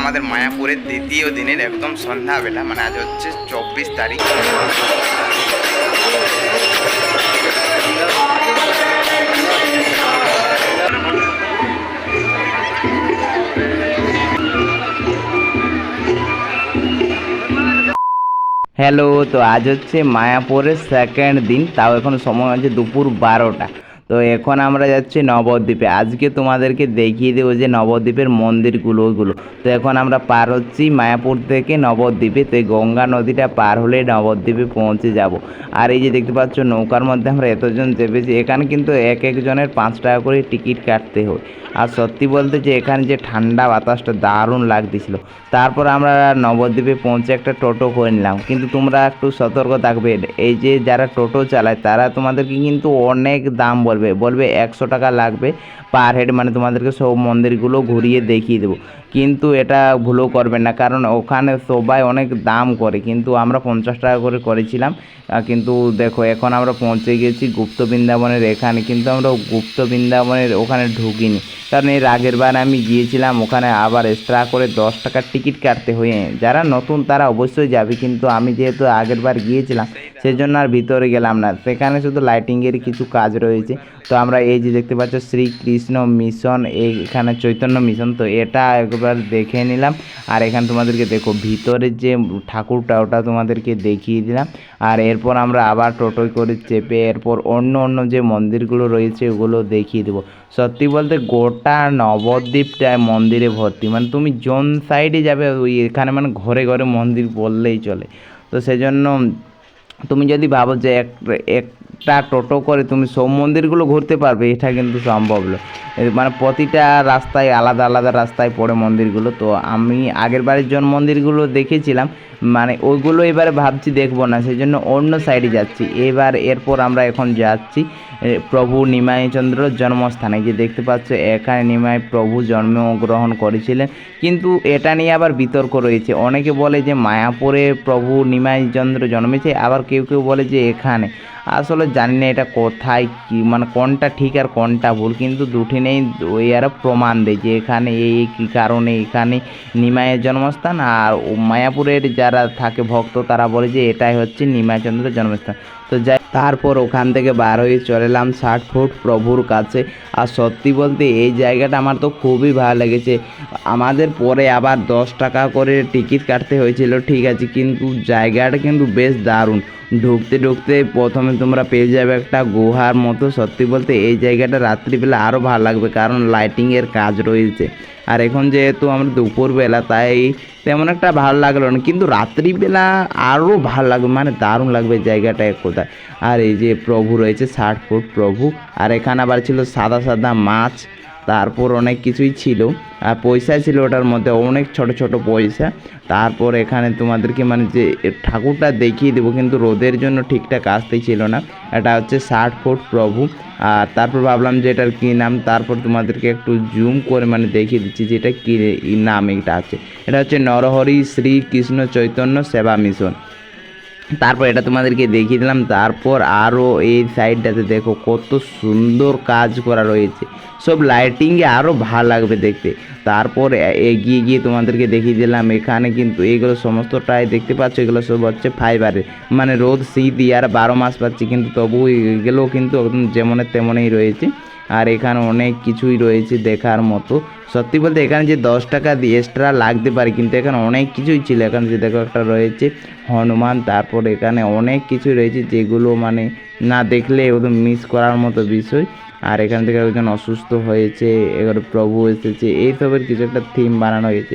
আমাদের মায়াপুরের দ্বিতীয় দিনের একদম সন্ধ্যাবেলা মানে আজ হচ্ছে চব্বিশ তারিখ। হ্যালো তো আজ হচ্ছে মায়াপুরের সেকেন্ড দিন তাও এখন সময় হচ্ছে দুপুর বারোটা। তো এখন আমরা যাচ্ছি নবদ্বীপে। আজকে তোমাদেরকে দেখিয়ে দেবো যে নবদ্বীপের মন্দিরগুলো ওইগুলো তো এখন আমরা পার হচ্ছি মায়াপুর থেকে নবদ্বীপে। তো গঙ্গা নদীটা পার হলে নবদ্বীপে পৌঁছে যাব। আর এই যে দেখতে পাচ্ছ নৌকার মধ্যে আমরা এতজন চেপেছি। এখানে কিন্তু এক একজনের পাঁচ টাকা করে টিকিট কাটতে হয়। আর সত্যি বলতে যে এখানে যে ঠান্ডা বাতাসটা দারুণ লাগতেছিল। তারপর আমরা নবদ্বীপে পৌঁছে একটা টোটো করে নিলাম। কিন্তু তোমরা একটু সতর্ক থাকবে। এই যে যারা টোটো চালায়, তারা তোমাদেরকে কিন্তু অনেক দাম বলবে বলবে একশো টাকা লাগবে পার হেড মানে তোমাদেরকে সব মন্দিরগুলো ঘুরিয়ে দেখিয়ে দেবো। কিন্তু এটা ভুলও করবেন না, কারণ ওখানে সবাই অনেক দাম করে, কিন্তু আমরা পঞ্চাশ টাকা করে করেছিলাম কিন্তু দেখো এখন আমরা পৌঁছে গেছি গুপ্ত বৃন্দাবনের এখানে, কিন্তু আমরা গুপ্ত বৃন্দাবনের ওখানে ঢুকিনি। কারণ এর আগের বার আমি গিয়েছিলাম, ওখানে আবার এক্সট্রা করে দশ টাকার টিকিট কাটতে হয়ে। যারা নতুন তারা অবশ্যই যাবে, কিন্তু আমি যেহেতু আগের বার গিয়েছিলাম, সেজন্য আর ভিতরে গেলাম না। সেখানে শুধু লাইটিংয়ের কিছু কাজ রয়েছে। তো আমরা এই যে দেখতে পাচ্ছ, শ্রীকৃষ্ণ মিশন এখানে চৈতন্য মিশন তো এটা একবার দেখে নিলাম। আর এখানে তোমাদেরকে দেখো ভিতরের যে ঠাকুরটা, ওটা তোমাদেরকে দেখিয়ে দিলাম। আর এরপর আমরা আবার টোটোয় করে চেপে এরপর অন্য অন্য যে মন্দিরগুলো রয়েছে, ওগুলো দেখিয়ে দেবো। সত্যি বলতে গোটা নবদ্বীপটায় মন্দিরে ভর্তি। মানে তুমি জন সাইডে যাবে, ওই এখানে মানে ঘরে ঘরে মন্দির বললেই চলে। তো সেজন্য তুমি যদি ভাবো যে এক একটা টোটো করে তুমি সব মন্দিরগুলো ঘুরতে পারবে, এটা কিন্তু সম্ভব নয় মানে প্রতিটা রাস্তায় আলাদা আলাদা রাস্তায় পড়ে মন্দিরগুলো, তো আমি আগের বারের জন মন্দিরগুলো দেখেছিলাম মানে ওইগুলো এবারে ভাবছি দেখব না সেই জন্য অন্য সাইডে যাচ্ছি। এবার এরপর আমরা এখন যাচ্ছি প্রভু নিমাইচন্দ্র জন্মস্থানে। যে দেখতে পাচ্ছ, এখানে নিমাই প্রভু জন্মগ্রহণ করেছিলেন, কিন্তু এটা নিয়ে আবার বিতর্ক রয়েছে। অনেকে বলে যে, মায়াপুরে প্রভু নিমাইচন্দ্র জন্মেছে, আবার কেউ কেউ বলে যে, এখানে। আসলে জানি না এটা কোথায় কী মানে কোনটা ঠিক আর কোনটা ভুল, কিন্তু দুটি নেই, ওই আর প্রমাণ দেয় যে এখানে এই কী কারণে এখানে নিমায়ের জন্মস্থান আর মায়াপুরের যারা থাকে ভক্ত তারা বলে যে এটাই হচ্ছে নিমায়চন্দ্রের জন্মস্থান। তো যাই তারপর ওখান থেকে বার হয়ে চলে এলাম ষাট ফুট প্রভুর কাছে। আর সত্যি বলতে এই জায়গাটা আমার তো খুবই ভালো লেগেছে। আমাদের পরে আবার দশ টাকা করে টিকিট কাটতে হয়েছিল, ঠিক আছে, কিন্তু জায়গাটা কিন্তু বেশ দারুণ। ঢুকতে ঢুকতে প্রথমে তোমরা পেয়ে যাবে একটা গুহার মতো। সত্যি বলতে এই জায়গাটা রাত্রিবেলা আরও ভালো লাগবে, কারণ লাইটিংয়ের কাজ রয়েছে। আর এখন যেহেতু আমরা দুপুরবেলা, তাই তেমন একটা ভালো লাগল না। কিন্তু রাত্রিবেলা আরও ভালো লাগবে মানে দারুণ লাগবে জায়গাটা এক কোথায়। আর এই যে প্রভু রয়েছে, ষাট ফুট প্রভু। আর এখানে আবার ছিল সাদা সাদা মাছ। তারপর অনেক কিছুই ছিল। আর পয়সা ছিল ওটার মধ্যে অনেক ছোট ছোট পয়সা। তারপর এখানে তোমাদেরকে মানে যে ঠাকুরটা দেখিয়ে দেবো, কিন্তু রোদের জন্য ঠিকঠাক আসতেই ছিল না। এটা হচ্ছে ষাট ফুট প্রভু। আর তারপর ভাবলাম যে এটার কী নাম? তারপর তোমাদেরকে একটু জুম করে মানে দেখিয়ে দিচ্ছি যে এটা কী নাম এটা আছে। এটা হচ্ছে নরহরি শ্রীকৃষ্ণ চৈতন্য সেবা মিশন তারপর এটা তোমাদেরকে দেখিয়ে দিলাম। তারপর আরও এই সাইডটাতে দেখো কত সুন্দর কাজ করা রয়েছে। সব লাইটিংয়ে আরও ভালো লাগবে দেখতে। তারপর এগিয়ে গিয়ে তোমাদেরকে দেখিয়ে দিলাম, এখানে কিন্তু এইগুলো সমস্তটাই দেখতে পাচ্ছ, এগুলো সব হচ্ছে ফাইবারের মানে রোদ, শীত, ইয়ার, বারো মাস পাচ্ছি, কিন্তু তবু এগুলো কিন্তু একদম যেমনের তেমনই রয়েছে। আর এখানে অনেক কিছুই রয়েছে দেখার মতো। সত্যি বলতে এখানে যে দশ টাকা দিয়ে এক্সট্রা লাগতে পারে, কিন্তু এখানে অনেক কিছুই ছিল। এখানে যে দেখো একটা রয়েছে হনুমান, তারপর এখানে অনেক কিছু রয়েছে যেগুলো মানে না দেখলে একদম মিস করার মতো বিষয়। আর এখান থেকে একজন অসুস্থ হয়েছে, এবার প্রভু এসেছে, এইসবের কিছু একটা থিম বানানো হয়েছে।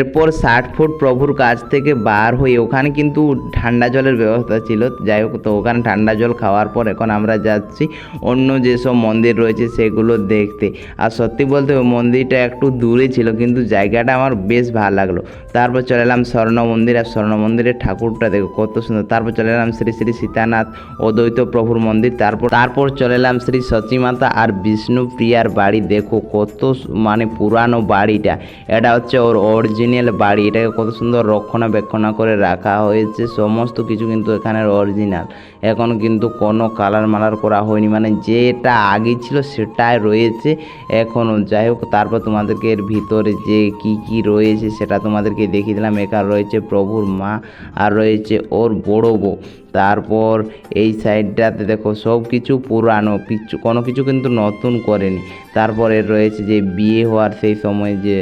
এরপর ষাট ফুট প্রভুর কাছ থেকে বার হয়ে ওখানে কিন্তু ঠান্ডা জলের ব্যবস্থা ছিল। যাই হোক, তো ওখানে ঠান্ডা জল খাওয়ার পর এখন আমরা যাচ্ছি অন্য যেসব মন্দির রয়েছে সেগুলো দেখতে। আর সত্যি বলতে ওই মন্দিরটা একটু দূরে ছিল, কিন্তু জায়গাটা আমার বেশ ভালো লাগল। তারপর চলে এলাম স্বর্ণ মন্দির, আর স্বর্ণ মন্দিরের ঠাকুরটা দেখো কত সুন্দর। তারপর চলে এলাম শ্রী শ্রী সীতানাথ অদ্বৈত প্রভুর মন্দির। তারপর তারপর চলে এলাম শ্রী সচিমাতা আর বিষ্ণুপ্রিয়ার বাড়ি। দেখো কত মানে পুরানো বাড়িটা। এটা হচ্ছে ওর অরিজিনাল বাড়ি। এটাকে কত সুন্দর রক্ষণাবেক্ষণ করে রাখা হয়েছে। সমস্ত কিছু কিন্তু এখানের অরিজিনাল এখন কিন্তু কোনো কালার মালার করা হয়নি। মানে যেটা আগে ছিল সেটাই রয়েছে। এখনও যাই হোক, তারপর তোমাদেরকে এর ভিতরে যে কি কি রয়েছে সেটা তোমাদেরকে দেখিয়ে দিলাম। এখানে রয়েছে প্রভুর মা আর রয়েছে ওর বড় বউ। তারপর এই সাইডটাতে দেখো সব কিছু পুরানো, কিছু, কোনো কিছু কিন্তু নতুন করেনি। তারপরে রয়েছে যে বিয়ে হওয়ার সেই সময় যে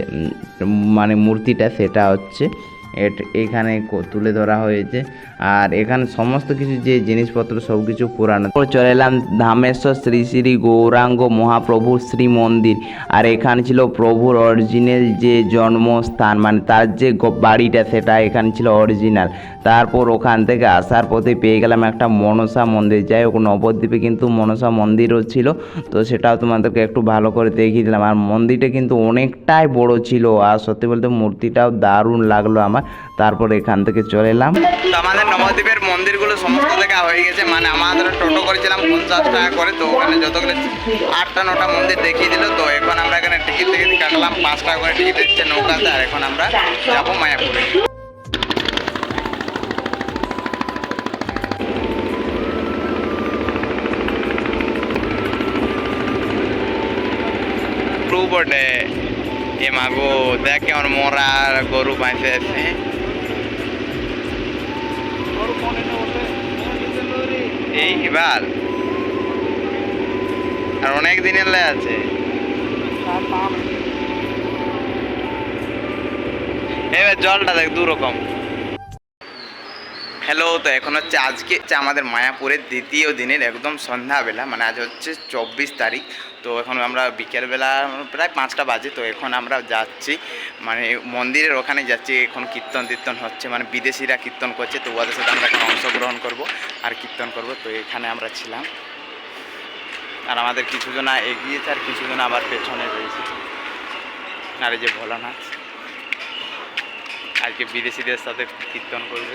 মানে মূর্তিটা সেটা হচ্ছে এখানে তুলে ধরা হয়েছে। আর এখানে সমস্ত কিছু যে জিনিসপত্র, সব কিছু পুরানো। চলে এলাম ধামেশ্বর শ্রী শ্রী গৌরাঙ্গ মহাপ্রভুর শ্রী মন্দির আর এখানে ছিল প্রভুর অরিজিনাল যে জন্মস্থান মানে তার যে বাড়িটা, সেটা এখানে ছিল অরিজিনাল তারপর ওখান থেকে আসার পথে পেয়ে গেলাম একটা মনসা মন্দির। যাই হোক, নবদ্বীপে কিন্তু মনসা মন্দিরও ছিল, তো সেটাও তোমাদেরকে একটু ভালো করে দেখিয়ে দিলাম। আর মন্দিরটা কিন্তু অনেকটাই বড় ছিল, আর সত্যি বলতে মূর্তিটাও দারুণ লাগল আমার। তারপর এখান থেকে চলে এলাম। আমাদের নবদ্বীপের মন্দিরগুলো সমস্ত দেখা হয়ে গেছে মানে আমাদের টোটো করেছিলাম পঞ্চাশ টাকা করে, তো ওখানে যতগুলো আটটা নটা মন্দির দেখিয়ে দিল, তো এখন আমরা এখানে টিকিট টিকিট কাটলাম, পাঁচ টাকা করে টিকিট দিচ্ছে নৌকাতে, আর এখন আমরা যাব মায়াপুরে। বটে এ মাগো, দেখ কেমন মরা গরু বাঁচে আছে এই হিবাল আর অনেক দিনের লাই আছে। এবার জলটা দেখ দু রকম হ্যালো, তো এখন হচ্ছে আজকে আমাদের মায়াপুরের দ্বিতীয় দিনের একদম সন্ধ্যাবেলা মানে আজ হচ্ছে চব্বিশ তারিখ। তো এখন আমরা বিকেলবেলা প্রায় পাঁচটা বাজে, তো এখন আমরা যাচ্ছি মানে মন্দিরের ওখানে যাচ্ছি, এখন কীর্তন তীর্তন হচ্ছে মানে বিদেশিরা কীর্তন করছে, তো ওদের সাথে আমরা এখন অংশগ্রহণ করব আর কীর্তন করব, তো এখানে আমরা ছিলাম। আর আমাদের কিছুজন এগিয়েছে আর কিছুজন আবার পেছনে রয়েছে। আর এই যে ভোলানাথ। আজকে বিদেশিদের সাথে কীর্তন করবে।